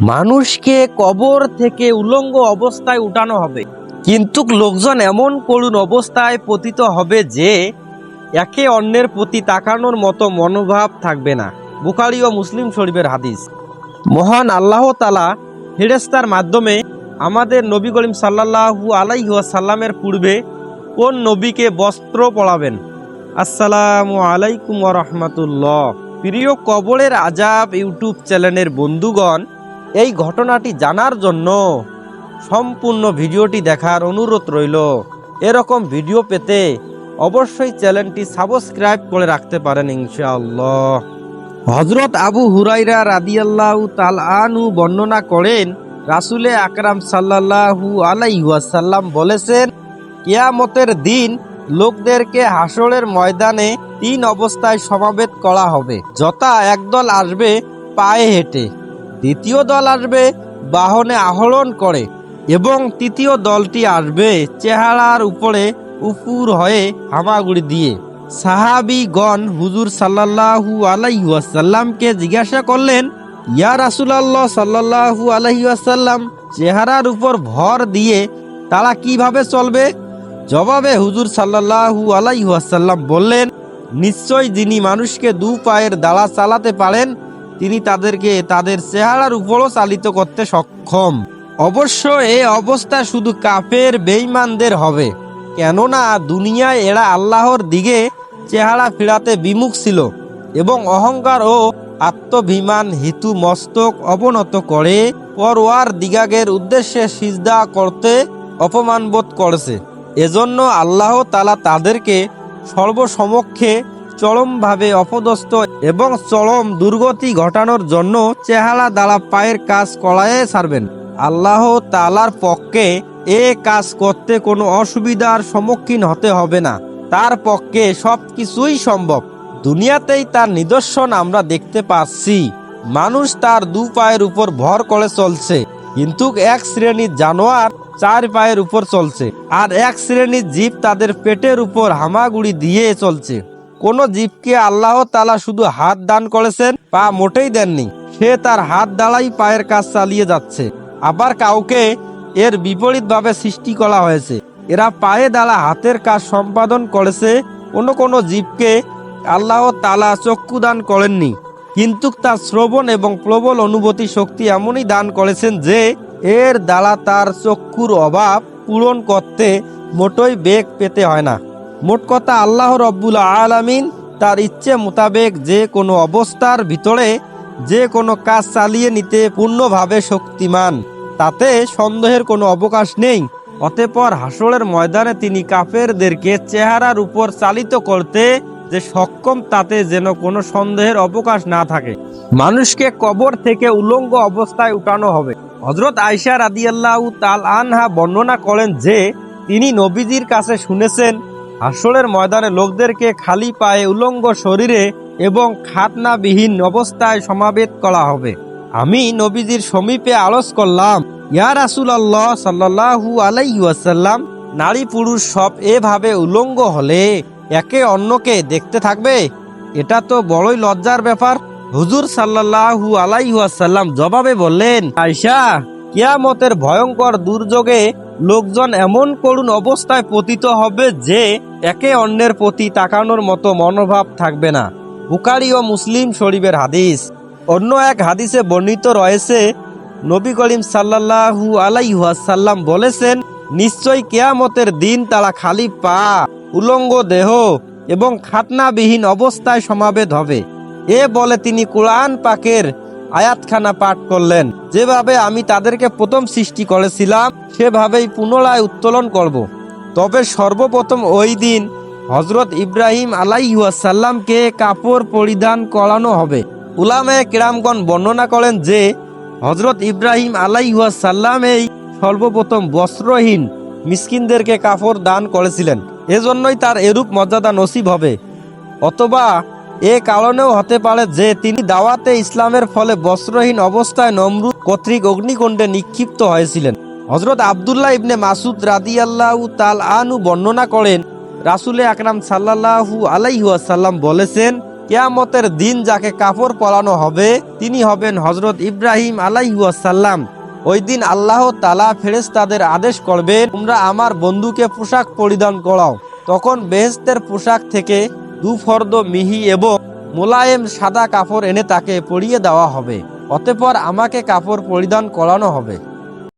মানুষকে কবর থেকে উলঙ্গ অবস্থায় উঠানো হবে। কিন্তু লোকজন এমন করুণ অবস্থায় পতিত হবে যে, একে অন্যের প্রতি তাকানোর মতো মনোভাব থাকবে না। বুখারি ও মুসলিম শরীফের হাদিস। মহান আল্লাহ তালা ফেরেস্তার মাধ্যমে আমাদের নবী করিম সাল্লাহু আলাইসাল্লামের পূর্বে কোন নবীকে বস্ত্র পড়াবেন আসসালামু আলাইকুম রহমতুল্লাহ। প্রিয় কবরের আজাব ইউটিউব চ্যানেলের বন্ধুগণ এই ঘটনাটি জানার জন্য সম্পূর্ণ ভিডিওটি দেখার অনুরোধ রইল। এরকম ভিডিও পেতে অবশ্যই চ্যানেলটি সাবস্ক্রাইব করে রাখতে পারেন ইনশাআল্লাহ। হজরত আবু হুরাইরা রাদিয়াল্লাহু তাল আনহু বর্ণনা করেন, রাসুলে আকরাম সাল্লাল্লাহু আলাইহাসাল্লাম বলেছেন, কিয়ামতের দিন লোকদেরকে হাসরের ময়দানে তিন অবস্থায় সমাবেত করা হবে। যথা একদল আসবে পায়ে হেঁটে। দ্বিতীয় দল আসবে, বাহনে আহরণ করে এবং তৃতীয় দলটি আসবে চেহারার উপরে উপুর হয়ে হামাগুড়ি দিয়ে। সাহাবি সাহাবিগণ হুজুর সাল্লাল্লাহু আলাইহাসাল্লামকে জিজ্ঞাসা করলেন, ইয়া রাসুলাল্লাহ সাল্লাল্লাহু আলাইহাসাল্লাম চেহারার উপর ভর দিয়ে তারা কীভাবে চলবে? জবাবে হুজুর সাল্লাল্লাহু আলাইহাসাল্লাম বললেন, নিশ্চয় যিনি মানুষকে দু পায়ের দাঁড়া চালাতে পারেন তিনি তাদেরকে তাদের চেহারার উপরও চালিত করতে সক্ষম। অবশ্য এই অবস্থা শুধু কাফের বেঈমানদের হবে, কেননা দুনিয়ায় এরা আল্লাহর দিকে চেহারা ফিরাতে বিমুখ ছিল এবং অহংকার ও আত্মভিমান, হেতু, মস্তক অবনত করে পরওয়ার দিগাগের উদ্দেশ্যে সিজদা করতে অপমানবোধ করেছে। এজন্য আল্লাহ তালা তাদেরকে সর্বসমক্ষে চরমভাবে অপদস্থ এবং চরম দুর্গতি ঘটানোর জন্য চেহারা দ্বারা পায়ের কাজ করায় ছাড়বেন আল্লাহ তালার পক্ষে এ কাজ করতে কোনো অসুবিধার সম্মুখীন হতে হবে না। তার পক্ষে সব কিছুই সম্ভব। দুনিয়াতেই তার নিদর্শন আমরা দেখতে পাচ্ছি। মানুষ তার দু পায়ের উপর ভর করে চলছে, কিন্তু এক শ্রেণির জানোয়ার চার পায়ের উপর চলছে, আর এক শ্রেণির জীব তাদের পেটের উপর হামাগুড়ি দিয়ে চলছে। কোন জীবকে আল্লাহ তালা শুধু হাত দান করেছেন, পা মোটেই দেননি। সে তার হাত দ্বারাই পায়ের কাজ চালিয়ে যাচ্ছে। আবার কাউকে এর বিপরীতভাবে সৃষ্টি করা হয়েছে। এরা পায়ে দ্বারা হাতের কাজ সম্পাদন করেছে কোনো কোনো জীবকে আল্লাহ তালা চক্ষু দান করেননি। কিন্তু তার শ্রবণ এবং প্রবল অনুভূতি শক্তি এমনই দান করেছেন যে, এর দ্বারা তার চক্ষুর অভাব পূরণ করতে মোটই বেগ পেতে হয় না। মোট কথা আল্লাহ রব্বুল আলামিন তার ইচ্ছে মোতাবেক যে কোনো অবস্থার ভিতরে যে কোনো কাজ চালিয়ে নিতে পূর্ণভাবে শক্তিমান। তাতে সন্দেহের কোনো অবকাশ নেই। অতঃপর হাসরের ময়দানে তিনি কাফেরদেরকে চেহারার উপর চালিত করতে যে সক্ষম, তাতে যেন কোনো সন্দেহের অবকাশ না থাকে। মানুষকে কবর থেকে উলঙ্গ অবস্থায় উঠানো হবে। হজরত আয়সা রাদিয়াল্লাহু তাল আনহা বর্ণনা করেন যে, তিনি নবীজির কাছে শুনেছেন হাসরের ময়দানে লোকদেরকে খালি পায়ে উলঙ্গ শরীরে এবং খাতনাবিহীন অবস্থায় সমাবেত করা হবে। আমি নবীজির সমীপে আলোচ করলাম, ইয়া রাসুলাল্লাহ সাল্লাহু আলাইসাল্লাম নারী পুরুষ সব এভাবে উলঙ্গ হলে একে অন্যকে দেখতে থাকবে? এটা তো বড়ই লজ্জার ব্যাপার। হুজুর সাল্লাহু আলাইসাল্লাম জবাবে বললেন আয়সা কিয়ামতের ভয়ঙ্কর দুর্যোগে লোকজন এমন করুণ অবস্থায় পতিত হবে যে একে অন্যের প্রতি তাকানোর মতো মনোভাব থাকবে না। বুকারি ও মুসলিম শরীফের হাদিস। অন্য এক হাদিসে বর্ণিত রয়েছে, নবী করিম সাল্লাহু আলাইহাসাল্লাম বলেছেন, নিশ্চয় কেয়ামতের দিন তারা খালি পা, উলঙ্গ দেহ এবং খাতনাবিহীন অবস্থায় সমাবেত হবে। এ বলে তিনি কোরআন পাকের আয়াতখানা পাঠ করলেন। যেভাবে আমি তাদেরকে প্রথম সৃষ্টি করেছিলাম, সেভাবেই পুনরায় উত্তোলন করব। তবে সর্বপ্রথম ওই দিন হজরত ইব্রাহিম আলাইহাসাল্লামকে কাপড় পরিধান করানো হবে। উলামে কেরামগণ বর্ণনা করেন যে হজরত ইব্রাহিম আলাইহাসাল্লাম এই সর্বপ্রথম বস্ত্রহীন মিসকিনদেরকে কাপড় দান করেছিলেন। এজন্যই তার এরূপ মর্যাদা নসিব হবে। অথবা এ কারণেও হতে পারে যে তিনি দাওয়াতে ইসলামের ফলে বস্ত্রহীন অবস্থায় নমরুদ কর্তৃক অগ্নিকুণ্ডে নিক্ষিপ্ত হয়েছিলেন। হজরত আবদুল্লাহ ইবনে মাসুদ রাদিয়াল্লাহু তাল আনু বর্ণনা করেন, রাসুলে আকরাম সাল্লাহু আলাইহাসাল্লাম বলেছেন, কেয়ামতের দিন যাকে কাপড় পরানো হবে, তিনি হবেন হজরত ইব্রাহিম আলাইসাল্লাম ওই দিন আল্লাহ তালা ফেরেশতাদের আদেশ করবেন, তোমরা আমার বন্ধুকে পোশাক পরিধান করাও। তখন বেহেস্তের পোশাক থেকে দুফর্দ, মিহি এবং মোলায়েম সাদা কাপড় এনে তাকে পরিয়ে দেওয়া হবে। অতঃপর আমাকে কাপড় পরিধান করানো হবে।